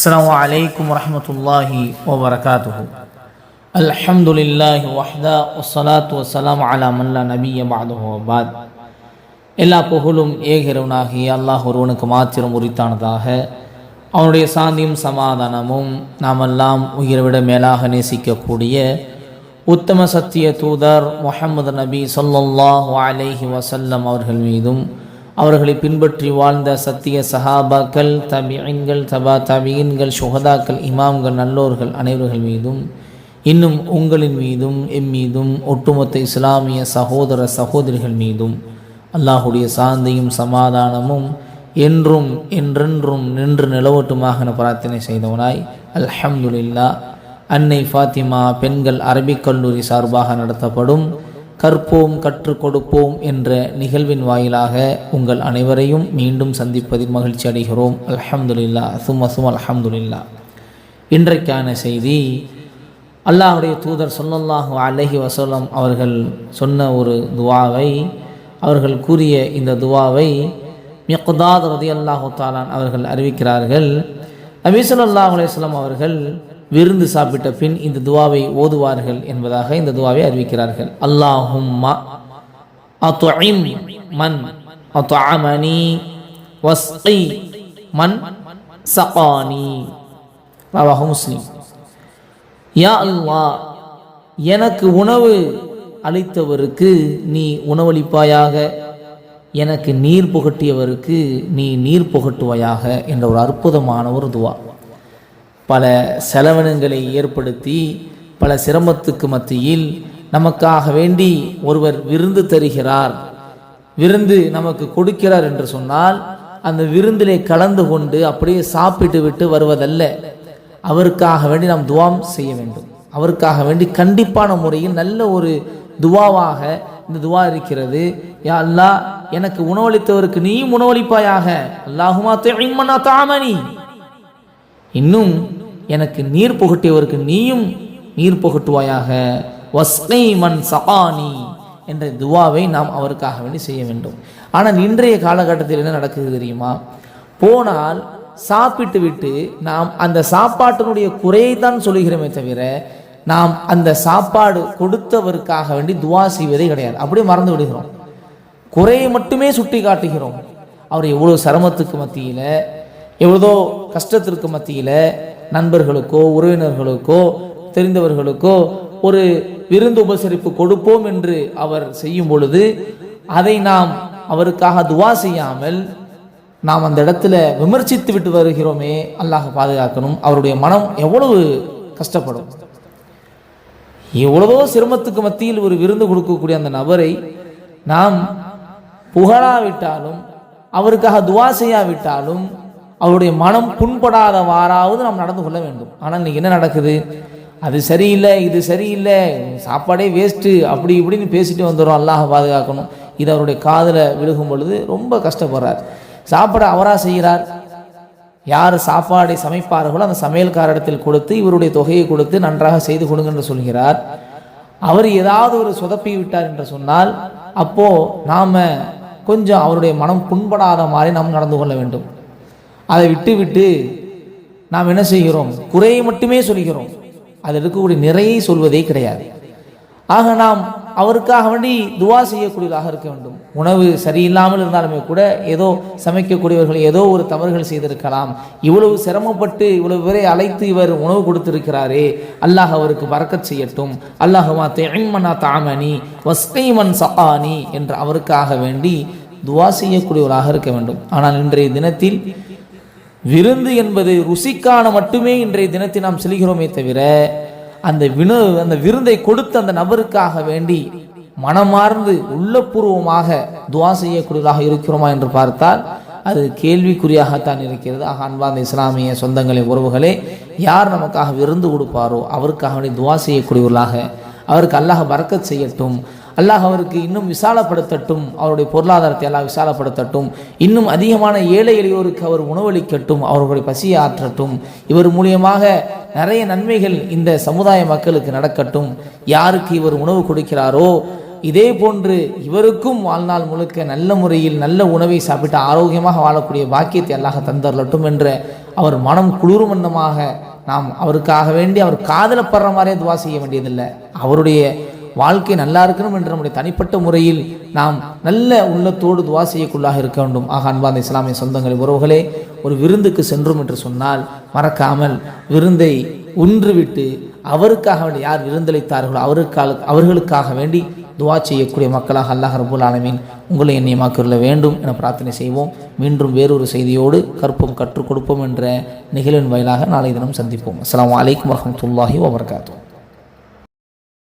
السلام عليكم ورحمة الله وبركاته الحمد لله وحده والصلاة والسلام على من لا نبي بعده وبعد எல்லா புகழும் ஏகிறவனாகிய அல்லாஹ் ஒருவனுக்கு மாத்திரம் உரித்தானதாக அவனுடைய சாந்தியும் சமாதானமும் நாமெல்லாம் உயிரை விட மேலாக நேசிக்கக்கூடிய உத்தம சத்திய தூதர் முஹம்மது நபி ஸல்லல்லாஹு அலைஹி வஸல்லம் அவர்கள் மீதும் அவர்களை பின்பற்றி வாழ்ந்த சத்திய சஹாபாக்கள் தபியன்கள் தபா தபியன்கள் சுகதாக்கள் இமாம்கள் நல்லோர்கள் அனைவர்கள் மீதும் இன்னும் உங்களின் மீதும் எம் மீதும் ஒட்டுமொத்த இஸ்லாமிய சகோதர சகோதரிகள் மீதும் அல்லாஹுடைய சாந்தியும் சமாதானமும் என்றும் என்றென்றும் நின்று நிலவட்டுமாக என பிரார்த்தனை செய்தவனாய் அல்ஹம்துலில்லா அன்னை ஃபாத்திமா பெண்கள் அரபிக் கல்லூரி சார்பாக நடத்தப்படும் கற்போம் கற்றுக் கொடுப்போம் என்ற நிகழ்வின் வாயிலாக உங்கள் அனைவரையும் மீண்டும் சந்திப்பதில் மகிழ்ச்சி அடைகிறோம். அலமதுல்லா சும் அசும் அலமதுல்லா இன்றைக்கான செய்தி அல்லாஹுடைய தூதர் சொல்லல்லாஹு அலஹி வசலம் அவர்கள் சொன்ன ஒரு துவாவை அவர்கள் கூறிய இந்த துவாவை மியக்குதாத் ரதி அல்லாஹு தாலான் அவர்கள் அறிவிக்கிறார்கள். நபி அல்லாஹ் அலைஹி அவர்கள் விருந்து சாப்பிட்ட பின் இந்த துவாவை ஓதுவார்கள் என்பதாக இந்த துவாவை அறிவிக்கிறார்கள். அல்லாஹும்மா அத்துஇம் மன் அத்துஅமனி வஸ்கி மன் சகானி. ரவாஹு முஸ்லீம். யா அல்லா எனக்கு உணவு அளித்தவருக்கு நீ உணவளிப்பாயாக எனக்கு நீர் புகட்டியவருக்கு நீ நீர் புகட்டுவாயாக என்ற ஒரு அற்புதமான ஒரு துவா. பல செலவினங்களை ஏற்படுத்தி பல சிரமத்துக்கு மத்தியில் நமக்காக வேண்டி ஒருவர் விருந்து தருகிறார். விருந்து நமக்கு கொடுக்கிறார் என்று சொன்னால் அந்த விருந்திலே கலந்து கொண்டு அப்படியே சாப்பிட்டு விட்டு வருவதல்ல. அவருக்காக வேண்டி நாம் துவாம் செய்ய வேண்டும். அவருக்காக வேண்டி கண்டிப்பான முறையில் நல்ல ஒரு துவாவாக இந்த துவா இருக்கிறது. யா அல்லாஹ் எனக்கு உணவளித்தவருக்கு நீயும் உணவளிப்பாயாக. அல்லாஹுமா துஇம்மனா தாமனி. இன்னும் எனக்கு நீர் புகட்டியவருக்கு நீயும் நீர் புகட்டுவாயாக. வஸ்னை மன் சகானி என்ற துவாவை நாம் அவருக்காக வேண்டி செய்ய வேண்டும். ஆனால் இன்றைய காலகட்டத்தில் என்ன நடக்குது தெரியுமா? போனால் சாப்பிட்டு விட்டு நாம் அந்த சாப்பாட்டினுடைய குறையை தான் சொல்லுகிறோமே தவிர நாம் அந்த சாப்பாடு கொடுத்தவருக்காக வேண்டி துவா செய்வதே கிடையாது. அப்படியே மறந்து விடுகிறோம். குறையை மட்டுமே சுட்டி காட்டுகிறோம் அவர் எவ்வளோ சிரமத்துக்கு மத்தியில் எவ்வளோ கஷ்டத்திற்கு மத்தியில் நண்பர்களுக்கோ உறவினர்களுக்கோ தெரிந்தவர்களுக்கோ ஒரு விருந்து உபசரிப்பு கொடுப்போம் என்று அவர் செய்யும் பொழுது அதை நாம் அவருக்காக துவா செய்யாமல் நாம் அந்த இடத்துல விமர்சித்து விட்டு வருகிறோமே அல்லாஹ் பாதுகாக்கணும். அவருடைய மனம் எவ்வளவு கஷ்டப்படும். எவ்வளவோ சிரமத்துக்கு மத்தியில் ஒரு விருந்து கொடுக்கக்கூடிய அந்த நபரை நாம் புகழாவிட்டாலும் அவருக்காக துவா செய்யாவிட்டாலும் அவருடைய மனம் புண்படாதவாறாவது நாம் நடந்து கொள்ள வேண்டும். ஆனால் இன்றைக்கி என்ன நடக்குது? அது சரியில்லை இது சரியில்லை சாப்பாடே வேஸ்ட்டு அப்படி இப்படின்னு பேசிட்டு வந்துடும் அல்லாஹ் பாதுகாக்கணும். இது அவருடைய காதில் விழுகும் பொழுது ரொம்ப கஷ்டப்படுறார். சாப்பாடு அவராக செய்கிறார்? யார் சாப்பாடை சமைப்பார்களோ அந்த சமையல்காரிடத்தில் கொடுத்து இவருடைய தொகையை கொடுத்து நன்றாக செய்து கொடுங்க என்று சொல்கிறார். அவர் ஏதாவது ஒரு சொதப்பி விட்டார் என்று சொன்னால் அப்போது நாம் கொஞ்சம் அவருடைய மனம் புண்படாத மாதிரி நாம் நடந்து கொள்ள வேண்டும். அதை விட்டு விட்டு நாம் என்ன செய்கிறோம்? குறையை மட்டுமே சொல்கிறோம். அதில் இருக்கக்கூடிய நிறையை சொல்வதே கிடையாது. ஆக நாம் அவருக்காக வேண்டி துவா செய்யக்கூடியதாக இருக்க வேண்டும். உணவு சரியில்லாமல் இருந்தாலுமே கூட ஏதோ சமைக்கக்கூடியவர்கள் ஏதோ ஒரு தவறுகள் செய்திருக்கலாம். இவ்வளவு சிரமப்பட்டு இவ்வளவு பேரை அழைத்து இவர் உணவு கொடுத்திருக்கிறாரே அல்லாஹ் அவருக்கு பறக்கச் செய்யட்டும். அல்லாஹுமா தெய்மனா தாமனி வஸ்கைமன் சஹானி என்று அவருக்காக வேண்டி துவா செய்யக்கூடியவராக இருக்க வேண்டும். ஆனால் இன்றைய தினத்தில் விருந்து என்பது ருசிக்கான மட்டுமே இன்றைய தினத்தை நாம் செல்கிறோமே தவிர அந்த வினு அந்த விருந்தை கொடுத்த அந்த நபருக்காக வேண்டி மனமார்ந்து உள்ளபூர்வமாக துவா செய்யக்கூடியதாக இருக்கிறோமா என்று பார்த்தால் அது கேள்விக்குறியாகத்தான் இருக்கிறது. ஆக அன்பார்ந்த இஸ்லாமிய சொந்தங்களே உறவுகளே யார் நமக்காக விருந்து கொடுப்பாரோ அவருக்காக வேண்டி துவா செய்யக்கூடியவர்களாக அவருக்கு அல்லாஹ் பறக்கத் செய்யட்டும். அல்லாஹ் அவருக்கு இன்னும் விசாலப்படுத்தட்டும். அவருடைய பொருளாதாரத்தை எல்லாம் விசாலப்படுத்தட்டும். இன்னும் அதிகமான ஏழை எளியோருக்கு அவர் உணவளிக்கட்டும். அவர்களுடைய பசியை ஆற்றட்டும் இவர் மூலியமாக நிறைய நன்மைகள் இந்த சமுதாய மக்களுக்கு நடக்கட்டும். யாருக்கு இவர் உணவு கொடுக்கிறாரோ இதே போன்று இவருக்கும் வாழ்நாள் முழுக்க நல்ல முறையில் நல்ல உணவை சாப்பிட்டு ஆரோக்கியமாக வாழக்கூடிய பாக்கியத்தை அல்லாஹ் தந்தரலட்டும் என்ற அவர் மனம் குளிர்மன்னமாக நாம் அவருக்காக வேண்டி அவர் காதலப்படுற மாதிரியே துவா செய்ய வேண்டியதில்லை. அவருடைய வாழ்க்கை நல்லா இருக்கணும் என்று நம்முடைய தனிப்பட்ட முறையில் நாம் நல்ல உள்ளத்தோடு துவா செய்யக்குள்ளாக இருக்க வேண்டும். ஆக அன்பாந்த இஸ்லாமிய சொந்தங்களை உறவுகளே ஒரு விருந்துக்கு சென்றோம் என்று சொன்னால் மறக்காமல் விருந்தை உன்றுவிட்டு அவருக்காக வேண்டி யார் விருந்தளித்தார்களோ அவருக்காக அவர்களுக்காக வேண்டி துவா செய்யக்கூடிய மக்களாக அல்லாஹ் ரபுல் ஆலமீன் உங்களை எண்ணியமாக்கியுள்ள வேண்டும் என பிரார்த்தனை செய்வோம். மீண்டும் வேறொரு செய்தியோடு கற்பம் கற்றுக் கொடுப்போம் என்ற நிகழ்வின் வாயிலாக நாளை தினம் சந்திப்போம். அஸ்லாம் அலைக்கும் வரமத்துல்லாஹி வபரகாத்துஹு.